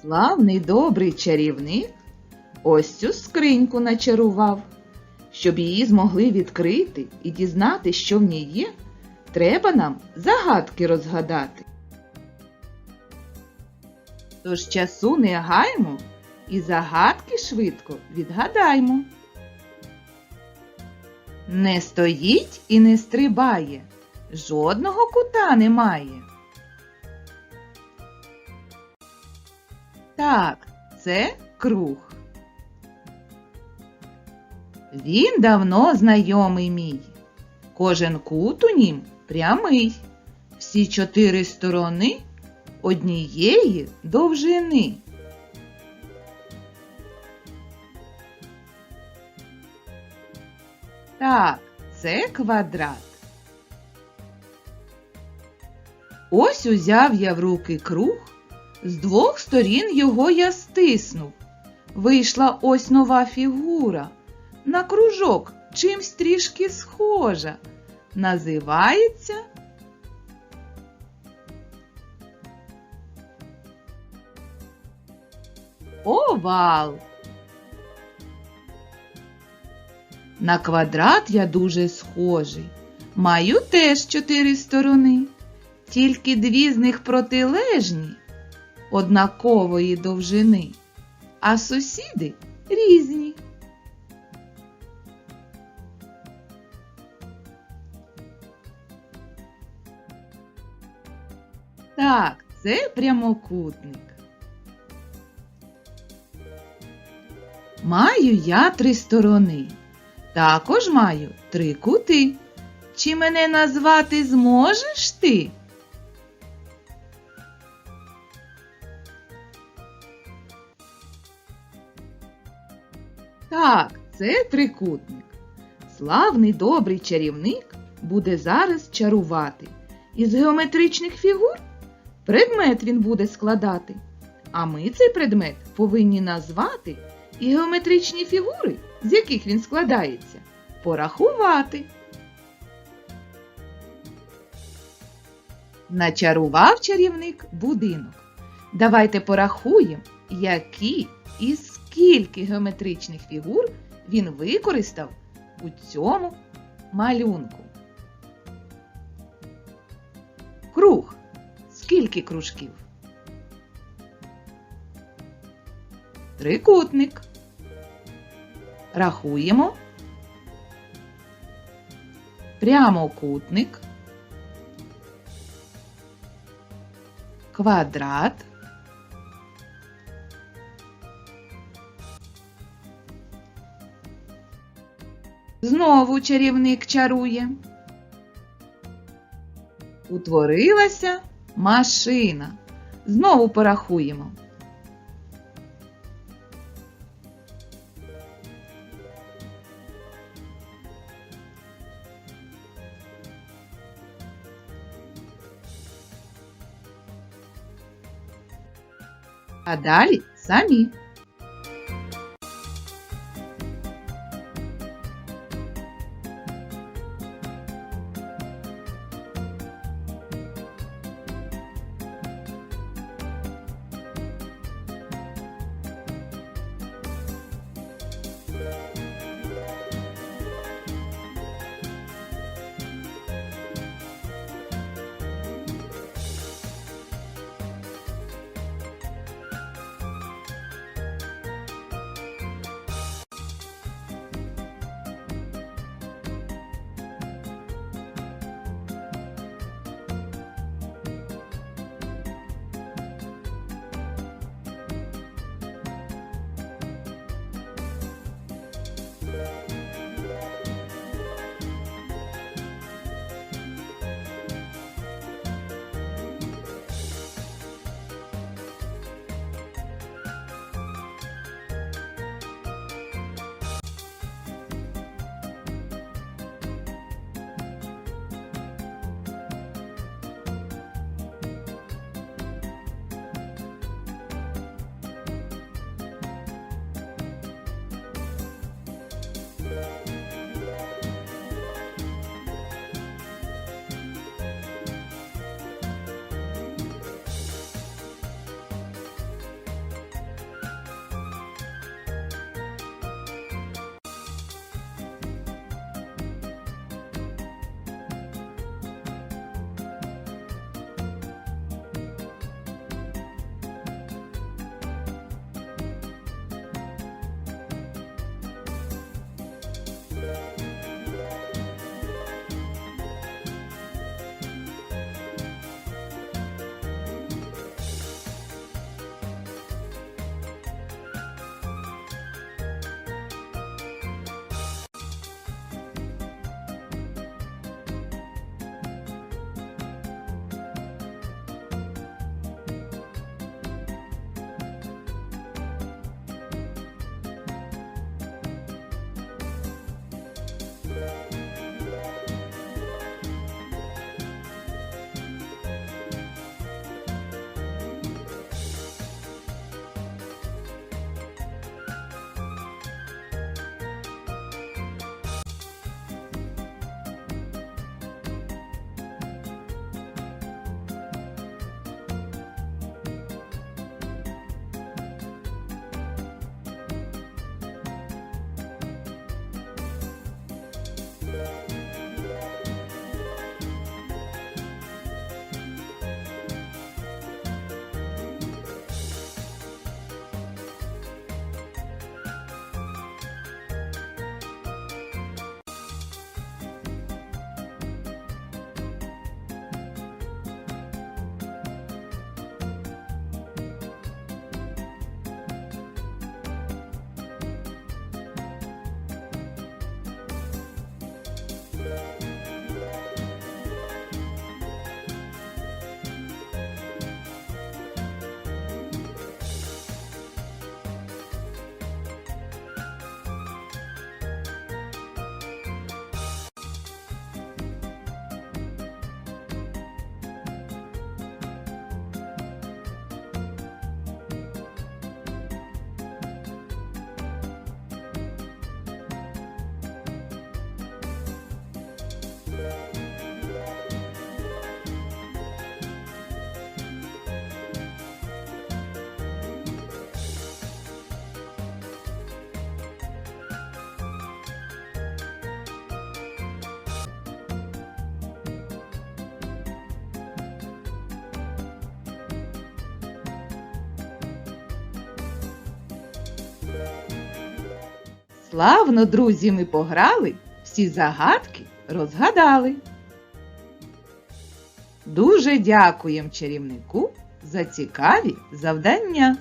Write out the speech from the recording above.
Славний добрий чарівник ось цю скриньку начарував. Щоб її змогли відкрити і дізнати, що в ній є, треба нам загадки розгадати. Тож часу не гаймо і загадки швидко відгадаймо. Не стоїть і не стрибає, жодного кута немає. Так, це круг. Він давно знайомий мій. Кожен кут у нім прямий. Всі чотири сторони однієї довжини. Так, це квадрат. Ось узяв я в руки круг, з двох сторін його я стиснув. Вийшла ось нова фігура. На кружок чимсь трішки схожа. Називається овал. На квадрат я дуже схожий. Маю теж чотири сторони, тільки дві з них протилежні, однакової довжини, а сусіди різні. Так, це прямокутник. Маю я три сторони. Також маю три кути. Чи мене назвати зможеш ти? Так, це трикутник. Славний добрий чарівник буде зараз чарувати. Із геометричних фігур предмет він буде складати. А ми цей предмет повинні назвати і геометричні фігури, з яких він складається, порахувати. Начарував чарівник будинок. Давайте порахуємо, які і скільки геометричних фігур він використав у цьому малюнку. Круг. Скільки кружків? Трикутник. Рахуємо. Прямокутник. Квадрат. Знову чарівник чарує. Утворилася машина. Знову порахуємо. А далі самі. Славно, друзі, ми пограли, всі загадки розгадали. Дуже дякуємо чарівнику за цікаві завдання.